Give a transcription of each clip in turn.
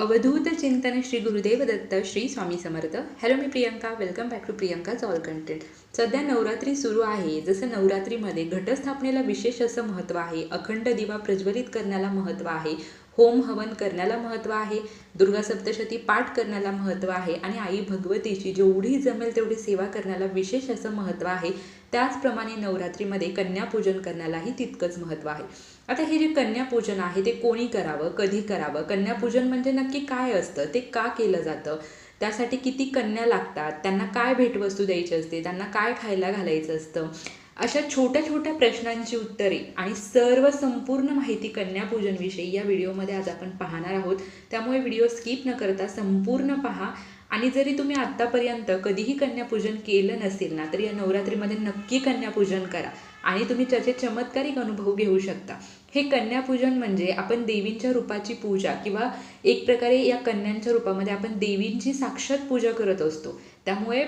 अवधूत चिंतन Shri Gurudev Datta Shri Swami Samarth. Hello me Priyanka. Welcome back to Priyanka all content सध्या नवरात्री सुरू आहे. जसं नवरात्रीमध्ये घटस्थापनेला विशेष असं महत्त्व आहे. अखंड दिवा प्रज्वलित करण्याला महत्त्व आहे. होम हवन करण्याला महत्त्व आहे. दुर्गा सप्तशती पाठ करण्याला महत्त्व आहे. आणि आई भगवतीची जेवढी जमेल तेवढी सेवा करण्याला विशेष असं महत्त्व आहे. त्याचप्रमाणे नवरात्रीमध्ये कन्यापूजन करण्यालाही तितकंच महत्त्व आहे. आता हे जे कन्यापूजन आहे ते कोणी करावं कधी करावं? कन्यापूजन म्हणजे नक्की काय असतं? ते का केलं जातं? त्यासाठी किती कन्या लागतात? त्यांना काय भेटवस्तू द्यायची असते? त्यांना काय खायला घालायचं असतं? अशा छोट्या छोट्या प्रश्नांची उत्तरे आणि सर्व संपूर्ण माहिती कन्यापूजनविषयी या व्हिडिओमध्ये आज आपण पाहणार आहोत. त्यामुळे व्हिडिओ स्किप न करता संपूर्ण पहा. आणि जरी तुम्ही आत्तापर्यंत कधीही कन्यापूजन केलं नसेल ना तरी या नवरात्रीमध्ये नक्की कन्यापूजन करा. आणि तुम्ही त्याचे चमत्कारिक अनुभव घेऊ शकता. हे कन्यापूजन म्हणजे आपण देवींच्या रूपाची पूजा किंवा एक प्रकारे या कन्यांच्या रूपामध्ये आपण देवींची साक्षात पूजा करत असतो. त्यामुळे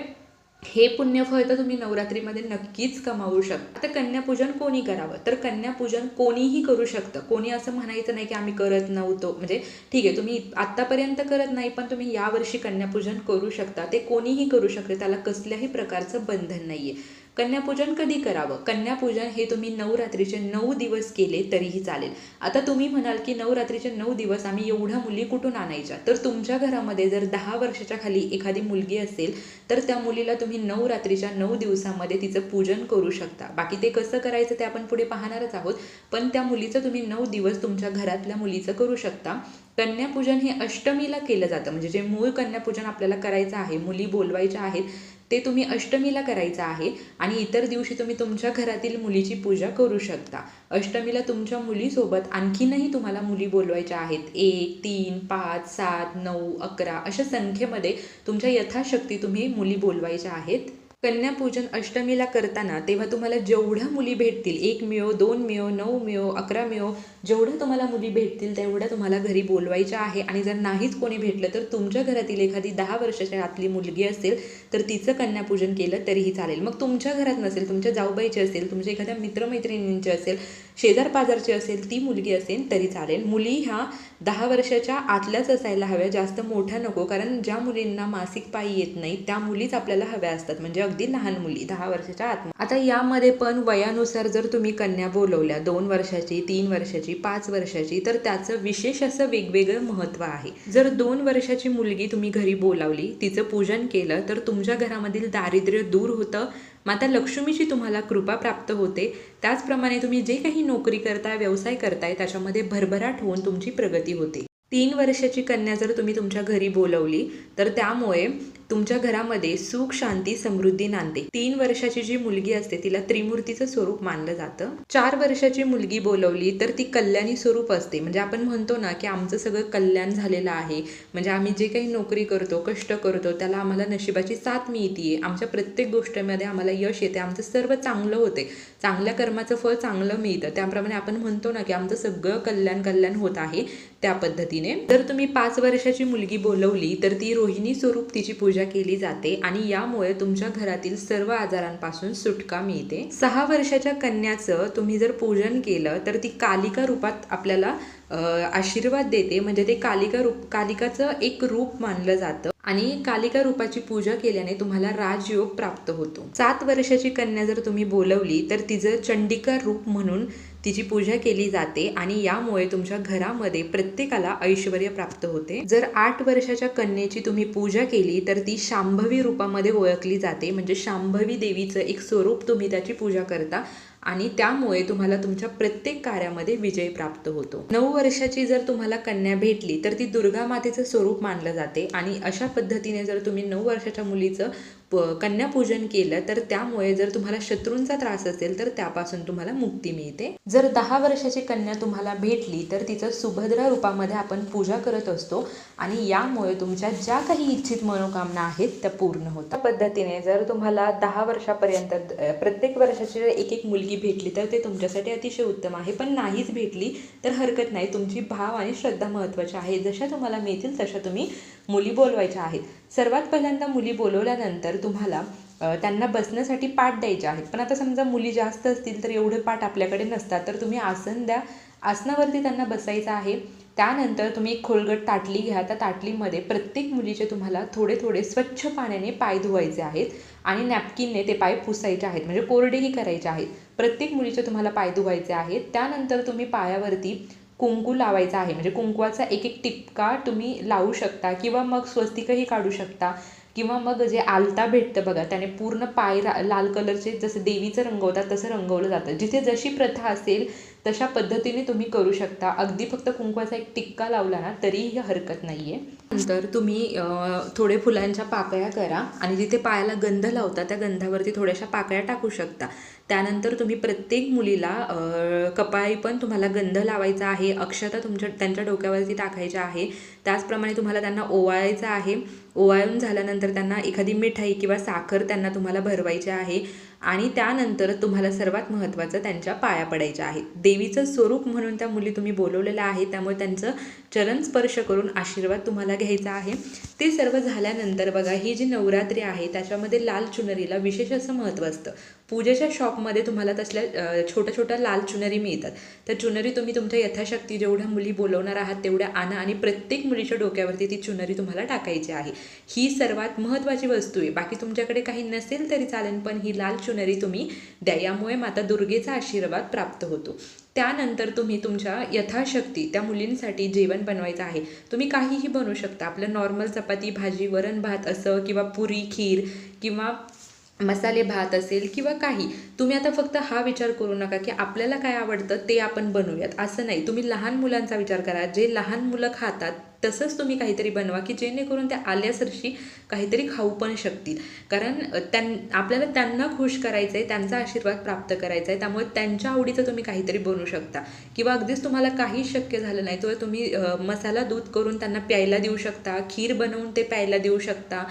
हे पुण्यफळ तर तुम्ही नवरात्रीमध्ये नक्कीच कमावू शकता. आता कन्यापूजन कोणी करावं? तर कन्यापूजन कोणीही करू शकतं. कोणी असं म्हणायचं नाही की आम्ही करत नव्हतो. म्हणजे ठीक आहे तुम्ही आत्तापर्यंत करत नाही पण तुम्ही यावर्षी कन्यापूजन करू शकता. ते कोणीही करू शकते. त्याला कसल्याही प्रकारचं बंधन नाही आहे कन्यापूजन कधी करावं? कन्यापूजन हे तुम्ही नवरात्रीचे नऊ दिवस केले तरीही चालेल. आता तुम्ही म्हणाल की नवरात्रीचे नऊ दिवस आम्ही एवढ्या मुली कुठून आणायच्या? तर तुमच्या घरामध्ये जर दहा वर्षाच्या खाली एखादी मुलगी असेल तर त्या मुलीला तुम्ही नवरात्रीच्या नऊ दिवसामध्ये तिचं पूजन करू शकता. बाकी ते कसं करायचं ते आपण पुढे पाहणारच आहोत. पण त्या मुलीचं तुम्ही नऊ दिवस तुमच्या घरातल्या मुलीचं करू शकता. कन्यापूजन हे अष्टमीला केलं जातं. म्हणजे जे मूळ कन्यापूजन आपल्याला करायचं आहे मुली बोलवायच्या आहेत ते तुम्ही अष्टमीला करायचं आहे आणि इतर दिवशी तुम्ही तुमच्या घरातील मुलीची पूजा करू शकता. अष्टमीला तुमच्या मुलीसोबत आणखीनही तुम्हाला मुली बोलवायच्या आहेत. एक तीन पाच सात नऊ अकरा अशा संख्येमध्ये तुमच्या यथाशक्ती तुम्ही मुली बोलवायच्या आहेत. कन्यापूजन अष्टमीला करताना तेव्हा तुम्हाला जेवढ्या मुली भेटतील एक मिळो दोन मिळो नऊ मिळो अकरा मिळो जेवढ्या तुम्हाला मुली भेटतील तेवढ्या तुम्हाला घरी बोलवायच्या आहे. आणि जर नाहीच कोणी भेटलं तर तुमच्या घरातील एखादी दहा वर्षाच्या आतली मुलगी असेल तर तिचं कन्यापूजन केलं तरीही चालेल. मग तुमच्या घरात नसेल तुमच्या जाऊबाईची असेल तुमच्या एखाद्या मित्रमैत्रिणींची असेल शेजार पाजारची असेल ती मुलगी असेल तरी चालेल. मुली ह्या दहा वर्षाच्या आतल्याच असायला हव्या. जास्त मोठ्या नको कारण ज्या मुलींना मासिक पायी येत नाही त्या मुलीच आपल्याला हव्या असतात. म्हणजे अगदी लहान मुली दहा वर्षाच्या आत. आता यामध्ये पण वयानुसार जर तुम्ही कन्या बोलवल्या दोन वर्षाची तीन वर्षाची पाच वर्षाची तर त्याचं विशेष असं वेगवेगळं महत्त्व आहे. जर दोन वर्षाची मुलगी तुम्ही घरी बोलावली तिचं पूजन केलं तर तुमच्या घरामधील दारिद्र्य दूर होतं. माता लक्ष्मीची तुम्हाला कृपा प्राप्त होते. त्याचप्रमाणे तुम्ही जे काही नोकरी करताय व्यवसाय करताय त्याच्यामध्ये भरभराट होऊन तुमची प्रगती होते. तीन वर्षाची कन्या जर तुम्ही तुमच्या घरी बोलवली तर त्यामुळे तुमच्या घरामध्ये सुख शांती समृद्धी नांदते. तीन वर्षाची जी मुलगी असते तिला त्रिमूर्तीचं स्वरूप मानलं जातं. चार वर्षाची मुलगी बोलवली तर ती कल्याणी स्वरूप असते. म्हणजे आपण म्हणतो ना की आमचं सगळं कल्याण झालेलं आहे. म्हणजे आम्ही जे काही नोकरी करतो कष्ट करतो त्याला आम्हाला नशिबाची साथ मिळते आमच्या प्रत्येक गोष्टीमध्ये आम्हाला यश येते. आमचं सर्व चांगलं होते. चांगल्या कर्माचं फळ चांगलं मिळतं. त्याप्रमाणे आपण म्हणतो ना की आमचं सगळं कल्याण कल्याण होत आहे त्या पद्धतीने. जर तुम्ही पाच वर्षाची मुलगी बोलवली तर ती रोहिणी स्वरूप तिची पूजा केली जाते आणि यामुळे तुमच्या घरातील सर्व आजारांपासून सुटका मिळते. सहा वर्षाच्या कन्याचं तुम्ही जर पूजन केलं तर ती कालिका रूपात आपल्याला आशीर्वाद देते. म्हणजे ते कालिका रूप कालिकाचं एक रूप मानलं जातं. आणि कालिका रूपाची पूजा केल्याने तुम्हाला राजयोग प्राप्त होतो. सात वर्षाची कन्या जर तुम्ही बोलवली तर तिचं चंडिका रूप म्हणून तिची पूजा केली जाते आणि यामुळे तुमच्या घरामध्ये प्रत्येकाला ऐश्वर प्राप्त होते. जर आठ वर्षाच्या कन्येची तुम्ही पूजा केली तर ती शांभवी रूपामध्ये ओळखली जाते. म्हणजे शांभवी देवीचं एक स्वरूप तुम्ही त्याची पूजा करता आणि त्यामुळे तुम्हाला तुमच्या प्रत्येक कार्यामध्ये विजय प्राप्त होतो. नऊ वर्षाची जर तुम्हाला कन्या भेटली तर ती दुर्गा मातेचं स्वरूप मानलं जाते. आणि अशा पद्धतीने जर तुम्ही नऊ वर्षाच्या मुलीचं प कन्यापूजन केलं तर त्यामुळे जर तुम्हाला शत्रूंचा त्रास असेल तर त्यापासून तुम्हाला मुक्ती मिळते. जर दहा वर्षाची कन्या तुम्हाला भेटली तर तिचं सुभद्रा रूपामध्ये आपण पूजा करत असतो आणि यामुळे तुमच्या ज्या काही इच्छित मनोकामना आहेत त्या पूर्ण होतात. पद्धतीने जर तुम्हाला दहा वर्षापर्यंत प्रत्येक वर्षाची जर एक एक मुलगी भेटली तर ते तुमच्यासाठी अतिशय उत्तम आहे. पण नाहीच भेटली तर हरकत नाही. तुमची भाव आणि श्रद्धा महत्त्वाची आहे. जशा तुम्हाला मिळतील तशा तुम्ही मुली बोलवायच्या आहेत. सर्वात पहिल्यांदा मुली बोलवल्यानंतर तुम्हाला त्यांना बसण्यासाठी पाठ द्यायचे आहेत. पण आता समजा मुली जास्त असतील तर एवढे पाठ आपल्याकडे नसतात. तर तुम्ही आसन द्या. आसनावरती त्यांना बसायचं आहे. त्यानंतर तुम्ही एक खोलगट ताटली घ्या. त्या ताटलीमध्ये प्रत्येक मुलीचे तुम्हाला थोडे थोडे स्वच्छ पाण्याने पाय धुवायचे आहेत आणि नॅपकिनने ते पाय पुसायचे आहेत. म्हणजे कोरडेही करायचे आहेत. प्रत्येक मुलीचे तुम्हाला पाय धुवायचे आहेत. त्यानंतर तुम्ही पायावरती कुंकू लावायचा आहे. म्हणजे कुंकवाचा एक एक टिपका तुम्ही लावू शकता किंवा मग स्वस्तिकही काढू शकता. किंवा मग जे आलता भेटतं बघा त्याने पूर्ण पाय रा लाल कलरचे जसं देवीचं रंगवतात तसं रंगवलं जातं. जिथे जशी प्रथा असेल तशा पद्धतीने तुम्ही करू शकता. अगदी फक्त कुंकवाचा एक टिक्का लावला ना तरीही हरकत नाही आहे नंतर तुम्ही थोडे फुलांच्या पाकळ्या करा आणि जिथे पायाला गंध लावता त्या गंधावरती थोड्याशा पाकळ्या टाकू शकता. त्यानंतर तुम्ही प्रत्येक मुलीला कपाळी पण तुम्हाला गंध लावायचा आहे अक्षता तुमच्या त्यांच्या डोक्यावरती टाकायच्या आहे. त्याचप्रमाणे तुम्हाला त्यांना ओवाळायचं आहे. ओवाळून झाल्यानंतर त्यांना एखादी मिठाई किंवा साखर त्यांना तुम्हाला भरवायची आहे. आणि त्यानंतर तुम्हाला सर्वात महत्त्वाचं त्यांच्या पाया पडायच्या आहेत. देवीचं स्वरूप म्हणून त्या मुली तुम्ही बोलवलेलं आहे त्यामुळे त्यांचं चरण स्पर्श करून आशीर्वाद तुम्हाला घ्यायचा आहे. ते सर्व झाल्यानंतर बघा ही जी नवरात्री आहे त्याच्यामध्ये लाल चुनरीला विशेष असं महत्त्व असतं. पूजेच्या शॉपमध्ये तुम्हाला तसल्या छोट्या छोट्या लाल चुनरी मिळतात. तर चुनरी तुम्ही तुमच्या यथाशक्ती जेवढ्या मुली बोलवणार आहात तेवढ्या आणा आणि प्रत्येक मुलीच्या डोक्यावरती ती चुनरी तुम्हाला टाकायची आहे. ही सर्वात महत्त्वाची वस्तू आहे. बाकी तुमच्याकडे काही नसेल तरी चालेल पण ही लाल चुनरी तुम्ही द्या. यामुळे माता दुर्गेचा आशीर्वाद प्राप्त होतो. त्यानंतर तुम्ही तुमच्या यथाशक्ती त्या मुलींसाठी जेवण बनवायचं आहे. तुम्ही काहीही बनवू शकता. आपलं नॉर्मल चपाती भाजी वरण भात असं किंवा पुरी खीर किंवा मसाले भात असेल किंवा काही तुम्ही आता फक्त हा विचार करू नका की आपल्याला काय आवडतं ते आपण बनवूयात. असं नाही. तुम्ही लहान मुलांचा विचार करा. जे लहान मुलं खातात तसंच तुम्ही काहीतरी बनवा की जेणेकरून त्या आल्यासरशी काहीतरी खाऊ पण शकतील. कारण त्यां आपल्याला त्यांना खुश करायचं आहे त्यांचा आशीर्वाद प्राप्त करायचा आहे त्यामुळे त्यांच्या आवडीचं तुम्ही काहीतरी बनवू शकता. किंवा अगदीच तुम्हाला काही शक्य झालं नाही तर तुम्ही मसाला दूध करून त्यांना प्यायला देऊ शकता. खीर बनवून ते प्यायला देऊ शकता.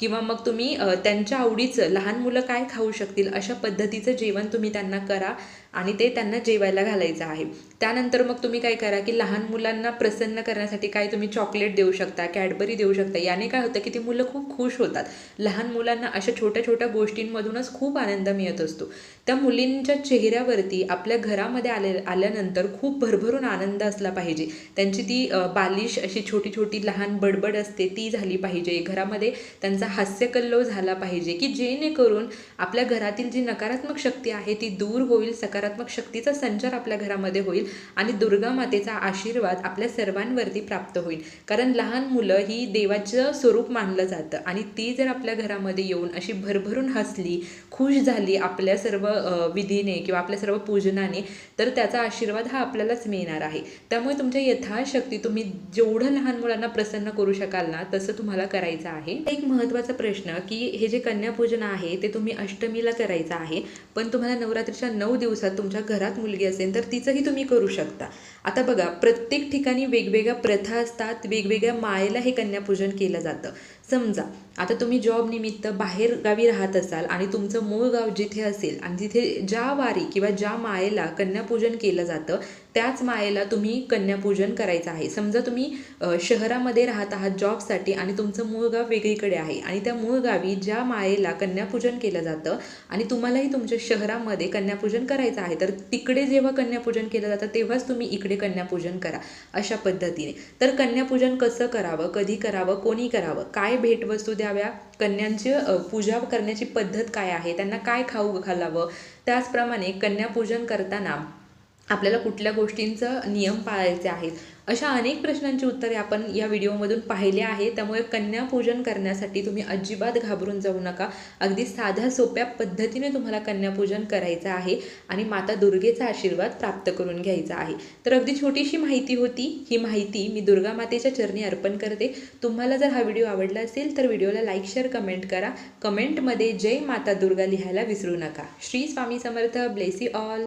किंवा मग तुम्ही त्यांच्या आवडीचं लहान मुलं काय खाऊ शकतील अशा पद्धतीचं जेवण तुम्ही त्यांना करा. आणि ते त्यांना जेवायला घालायचं आहे. त्यानंतर मग तुम्ही काय करा की लहान मुलांना प्रसन्न करण्यासाठी काय तुम्ही चॉकलेट देऊ शकता कॅडबरी देऊ शकता. याने काय होतं की ती मुलं खूप खुश होतात. लहान मुलांना अशा छोट्या छोट्या गोष्टींमधूनच खूप आनंद मिळत असतो. त्या मुलींच्या चेहऱ्यावरती आपल्या घरामध्ये आले आल्यानंतर खूप भरभरून आनंद असला पाहिजे. त्यांची ती बालिश अशी छोटी छोटी लहान बडबड असते ती झाली पाहिजे. घरामध्ये त्यांचा हास्यकल्लोळ झाला पाहिजे की जेणेकरून आपल्या घरातील जी नकारात्मक शक्ती आहे ती दूर होईल सकारात्मक शक्तीचा संचार आपल्या घरामध्ये होईल आणि दुर्गा मातेचा आशीर्वाद आपल्या सर्वांवरती प्राप्त होईल. कारण लहान मुलं ही देवाचं स्वरूप मानलं जातं आणि ती जर आपल्या घरामध्ये येऊन अशी भरभरून हसली खुश झाली आपल्या सर्व विधीने किंवा आपल्या सर्व पूजनाने तर त्याचा आशीर्वाद हा आपल्यालाच मिळणार आहे. त्यामुळे तुमच्या यथाशक्ती तुम्ही जेवढं लहान मुलांना प्रसन्न करू शकाल ना तसं तुम्हाला करायचं आहे. एक महत्त्वाचा प्रश्न की हे जे कन्यापूजन आहे ते तुम्ही अष्टमीला करायचं आहे पण तुम्हाला नवरात्रीच्या नऊ दिवसात तुमच्या घरात मुलगी असेल तर तिचंही तुम्ही करू शकता. आता बघा प्रत्येक ठिकाणी वेगवेगळ्या प्रथा असतात वेगवेगळ्या मायेला हे कन्यापूजन केलं जातं. समजा आता तुम्ही जॉब निमित्त बाहेर गावी राहत असाल आणि तुमचं मूळ गाव जिथे असेल आणि तिथे ज्या वारी किंवा ज्या मायेला कन्यापूजन केलं जातं त्याच मायेला तुम्ही कन्यापूजन करायचं आहे. समजा तुम्ही शहरामध्ये राहत आहात जॉबसाठी आणि तुमचं मूळ गाव वेगळीकडे आहे आणि त्या मूळ गावी ज्या मायेला कन्यापूजन केलं जातं आणि तुम्हालाही तुमच्या शहरामध्ये कन्यापूजन करायचं आहे तर तिकडे जेव्हा कन्यापूजन केलं जातं तेव्हाच तुम्ही इकडे कन्यापूजन करा अशा पद्धतीने. तर कन्यापूजन कसं करावं कधी करावं कोणी करावं काय भेटवस्तू द्याव्या कन्यांची पूजा करण्याची पद्धत काय आहे त्यांना काय खाऊ घालावं त्याचप्रमाणे कन्यापूजन करताना आपल्याला कुठल्या गोष्टींचं नियम पाळायचे आहेत? अशा अनेक प्रश्नांची उत्तरे आपण या व्हिडिओमधून पाहिले आहे त्यामुळे कन्यापूजन करण्यासाठी तुम्ही अजिबात घाबरून जाऊ नका. अगदी साध्या सोप्या पद्धतीने तुम्हाला कन्यापूजन करायचं आहे आणि माता दुर्गेचा आशीर्वाद प्राप्त करून घ्यायचा आहे. तर अगदी छोटीशी माहिती होती. ही माहिती मी दुर्गा मातेच्या चरणी अर्पण करते. तुम्हाला जर हा व्हिडिओ आवडला असेल तर व्हिडिओला लाईक शेअर कमेंट करा. कमेंटमध्ये जय माता दुर्गा लिहायला विसरू नका. श्री स्वामी समर्थ. Blessed all.